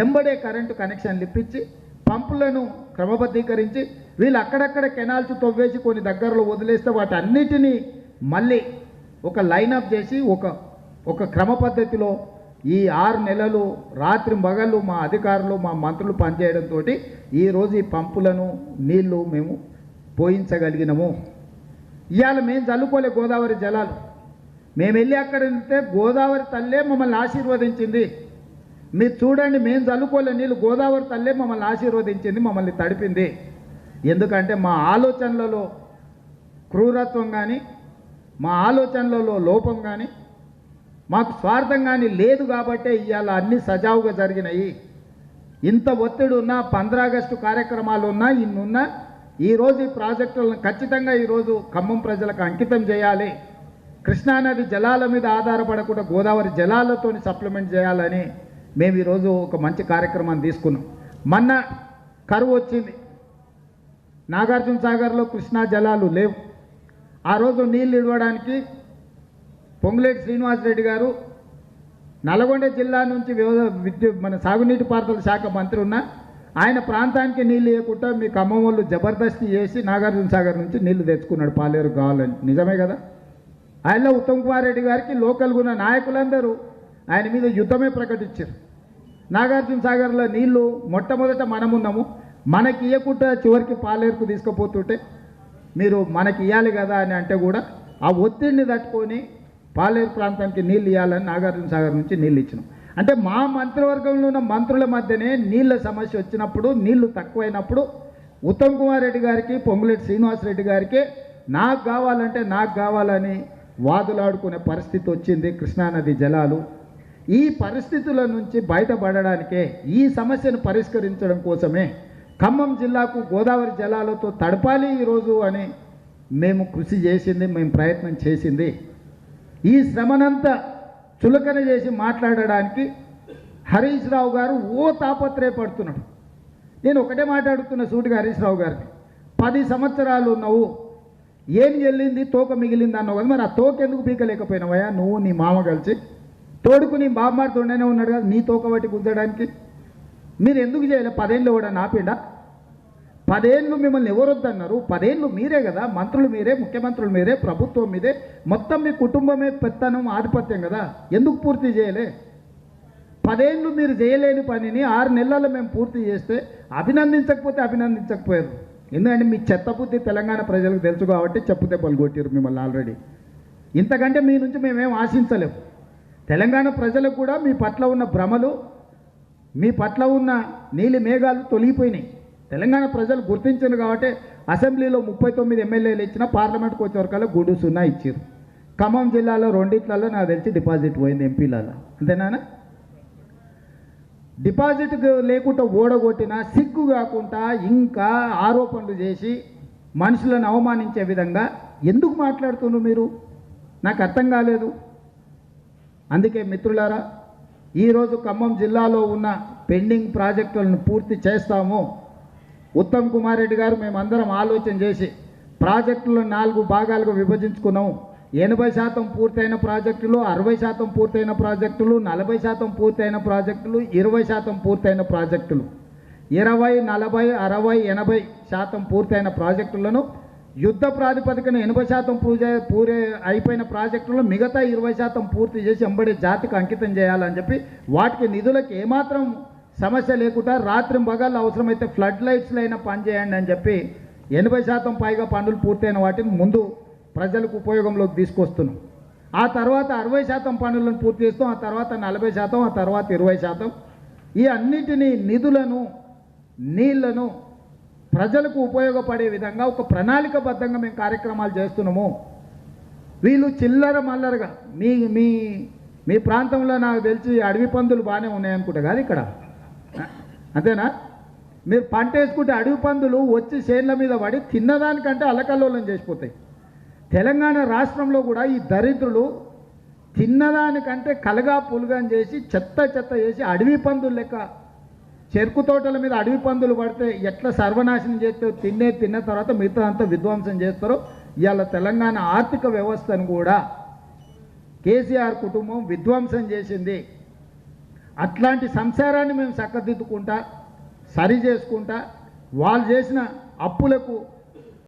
ఎంబడే కరెంటు కనెక్షన్లు ఇప్పించి పంపులను క్రమబద్ధీకరించి వీళ్ళు అక్కడక్కడ కెనాల్స్ తవ్వేసి కొన్ని దగ్గరలో వదిలేస్తే వాటి అన్నిటినీ మళ్ళీ ఒక లైనప్ చేసి ఒక ఒక క్రమ పద్ధతిలో ఈ ఆరు నెలలు రాత్రి మగళ్ళు మా అధికారులు మా మంత్రులు పనిచేయడంతో ఈరోజు ఈ పంపులను నీళ్ళు మేము పోయించగలిగినము. ఇవాళ మేము చల్లుకోలే గోదావరి జలాలు. మేము వెళ్ళి అక్కడ వెళ్తే గోదావరి తల్లే మమ్మల్ని ఆశీర్వదించింది. మీరు చూడండి మేము చల్లుకోలే నీళ్ళు. గోదావరి తల్లే మమ్మల్ని ఆశీర్వదించింది మమ్మల్ని తడిపింది. ఎందుకంటే మా ఆలోచనలలో క్రూరత్వం కానీ మా ఆలోచనలలో లోపం కానీ మాకు స్వార్థం కానీ లేదు కాబట్టే ఇవాళ అన్ని సజావుగా జరిగినాయి. ఇంత ఒత్తిడి ఉన్నా పంద్రాగస్టు కార్యక్రమాలు ఉన్నా ఇన్నున్నా ఈరోజు ఈ ప్రాజెక్టులను ఖచ్చితంగా ఈరోజు ఖమ్మం ప్రజలకు అంకితం చేయాలి. కృష్ణానది జలాల మీద ఆధారపడకుండా గోదావరి జలాలతో సప్లిమెంట్ చేయాలని మేము ఈరోజు ఒక మంచి కార్యక్రమాన్ని తీసుకున్నాం. మొన్న కరువు వచ్చింది. నాగార్జున సాగర్లో కృష్ణా జలాలు లేవు. ఆ రోజు నీళ్ళు ఇవ్వడానికి పొంగులేటి శ్రీనివాసరెడ్డి గారు నల్గొండ జిల్లా నుంచి వివిధ విద్యు మన సాగునీటి పారుదల శాఖ మంత్రి ఉన్న ఆయన ప్రాంతానికి నీళ్ళు ఇవ్వకుండా మీ ఖమ్మం వాళ్ళు జబర్దస్తి చేసి నాగార్జున సాగర్ నుంచి నీళ్ళు తెచ్చుకున్నాడు పాలేరు కావాలని నిజమే కదా? ఆయనలో ఉత్తమ్ కుమార్ రెడ్డి గారికి లోకల్గా ఉన్న నాయకులందరూ ఆయన మీద యుద్ధమే ప్రకటించారు. నాగార్జున సాగర్లో నీళ్ళు మొట్టమొదట మనమున్నాము. మనకి ఇవ్వకుండా చివరికి పాలేరుకు తీసుకుపోతుంటే మీరు మనకి ఇవ్వాలి కదా అని అంటే కూడా ఆ ఒత్తిడిని తట్టుకొని పాలేరు ప్రాంతానికి నీళ్ళు ఇవ్వాలని నాగార్జున సాగర్ నుంచి నీళ్ళు ఇచ్చినాం. అంటే మా మంత్రివర్గంలో ఉన్న మంత్రుల మధ్యనే నీళ్ళ సమస్య వచ్చినప్పుడు నీళ్ళు తక్కువైనప్పుడు ఉత్తమ్ కుమార్ రెడ్డి గారికి పొంగులేటి శ్రీనివాసరెడ్డి గారికి నాకు కావాలంటే నాకు కావాలని వాదులాడుకునే పరిస్థితి వచ్చింది. కృష్ణానది జలాలు ఈ పరిస్థితుల నుంచి బయటపడడానికే ఈ సమస్యను పరిష్కరించడం కోసమే ఖమ్మం జిల్లాకు గోదావరి జలాలతో తడపాలి ఈరోజు అని మేము కృషి చేసింది మేము ప్రయత్నం చేసింది. ఈ శ్రమనంతా చులకన చేసి మాట్లాడడానికి హరీష్ రావు గారు ఓ తాపత్రయపడుతున్నాడు నేను ఒకటే మాట్లాడుతున్న సూటిగా హరీష్ రావు గారిని. పది సంవత్సరాలు నువ్వు ఏం చెల్లింది తోక మిగిలింది అన్నావు కదా మరి ఆ తోక ఎందుకు పీకలేకపోయినావయ్యా? నువ్వు నీ మామ కలిసి తోడుకుని బామ్మాడుతుండేనే ఉన్నాడు కదా నీ తోక బట్టి గుంజడానికి మీరు ఎందుకు చేయలే? పదేళ్ళు కూడా నాపిండా పదేళ్ళు మిమ్మల్ని ఎవరు వద్దన్నారు? పదేళ్ళు మీరే కదా మంత్రులు మీరే ముఖ్యమంత్రులు మీరే ప్రభుత్వం మీదే మొత్తం మీ కుటుంబమే పెత్తనం ఆధిపత్యం కదా. ఎందుకు పూర్తి చేయలే? పదేళ్ళు మీరు చేయలేని పనిని ఆరు నెలల్లో మేము పూర్తి చేస్తే అభినందించకపోతే అభినందించకపోయారు. ఎందుకంటే మీ చెత్త బుద్ధి తెలంగాణ ప్రజలకు తెలుసు కాబట్టి చెప్పుతే పలుగొట్టారు మిమ్మల్ని ఆల్రెడీ ఇంతకంటే మీ నుంచి మేమేం ఆశించలేము తెలంగాణ ప్రజలకు కూడా మీ పట్ల ఉన్న భ్రమలు మీ పట్ల ఉన్న నీలి మేఘాలు తొలగిపోయినాయి. తెలంగాణ ప్రజలు గుర్తించారు కాబట్టి అసెంబ్లీలో ముప్పై తొమ్మిది ఎమ్మెల్యేలు ఇచ్చిన పార్లమెంట్కి వచ్చేవరకల్లా గుడు సున్నా ఇచ్చారు ఖమ్మం జిల్లాలో రెండిట్లలో నాకు తెలిసి డిపాజిట్ పోయింది ఎంపీలలో అంతేనా డిపాజిట్ లేకుండా ఓడగొట్టినా సిగ్గు కాకుండా ఇంకా ఆరోపణలు చేసి మనుషులను అవమానించే విధంగా ఎందుకు మాట్లాడుతున్నారు మీరు? నాకు అర్థం కాలేదు. అందుకే మిత్రులారా ఈరోజు ఖమ్మం జిల్లాలో ఉన్న పెండింగ్ ప్రాజెక్టులను పూర్తి చేస్తాము. ఉత్తమ్ కుమార్ రెడ్డి గారు మేమందరం ఆలోచన చేసి ప్రాజెక్టులను నాలుగు భాగాలుగా విభజించుకున్నాము ఎనభై శాతం పూర్తయిన ప్రాజెక్టులు అరవై శాతం పూర్తయిన ప్రాజెక్టులు నలభై శాతం పూర్తయిన ప్రాజెక్టులు ఇరవై శాతం పూర్తయిన ప్రాజెక్టులు. ఇరవై నలభై అరవై ఎనభై శాతం పూర్తయిన ప్రాజెక్టులను యుద్ధ ప్రాతిపదికన ఎనభై శాతం పూజ పూరే అయిపోయిన ప్రాజెక్టులో మిగతా ఇరవై శాతం పూర్తి చేసి ఎంబడి జాతికి అంకితం చేయాలని చెప్పి వాటికి నిధులకు ఏమాత్రం సమస్య లేకుండా రాత్రి మగాళ్ళు అవసరమైతే ఫ్లడ్ లైట్స్లో అయినా పనిచేయండి అని చెప్పి ఎనభై శాతం పైగా పనులు పూర్తయిన వాటిని ముందు ప్రజలకు ఉపయోగంలోకి తీసుకొస్తున్నాం. ఆ తర్వాత అరవై శాతం పనులను పూర్తి చేస్తాం ఆ తర్వాత నలభై శాతం ఆ తర్వాత ఇరవై శాతం. ఈ అన్నిటినీ నిధులను నీళ్ళను ప్రజలకు ఉపయోగపడే విధంగా ఒక ప్రణాళికబద్ధంగా మేము కార్యక్రమాలు చేస్తున్నాము. వీళ్ళు చిల్లర మల్లరగా మీ మీ మీ ప్రాంతంలో నాకు తెలిసి అడవి పందులు బాగానే ఉన్నాయనుకుంటా కాదు ఇక్కడ. అంతేనా? మీరు పంట వేసుకుంటే అడవి పందులు వచ్చి చేన్ల మీద పడి తిన్నదానికంటే అల్లకల్లోలం చేసిపోతాయి. తెలంగాణ రాష్ట్రంలో కూడా ఈ దరిద్రులు తిన్నదానికంటే కలగా పులుగా చేసి చెత్త చెత్త చేసి అడవి పందులు లెక్క చెరుకు తోటల మీద అడవి పందులు పడితే ఎట్లా సర్వనాశనం చేస్తే తిన్నే తిన్న తర్వాత మిగతా అంతా విధ్వంసం చేస్తారో ఇవాళ తెలంగాణ ఆర్థిక వ్యవస్థను కూడా కేసీఆర్ కుటుంబం విధ్వంసం చేసింది. అట్లాంటి సంసారాన్ని మేము చక్కదిద్దుకుంటా సరి చేసుకుంటా వాళ్ళు చేసిన అప్పులకు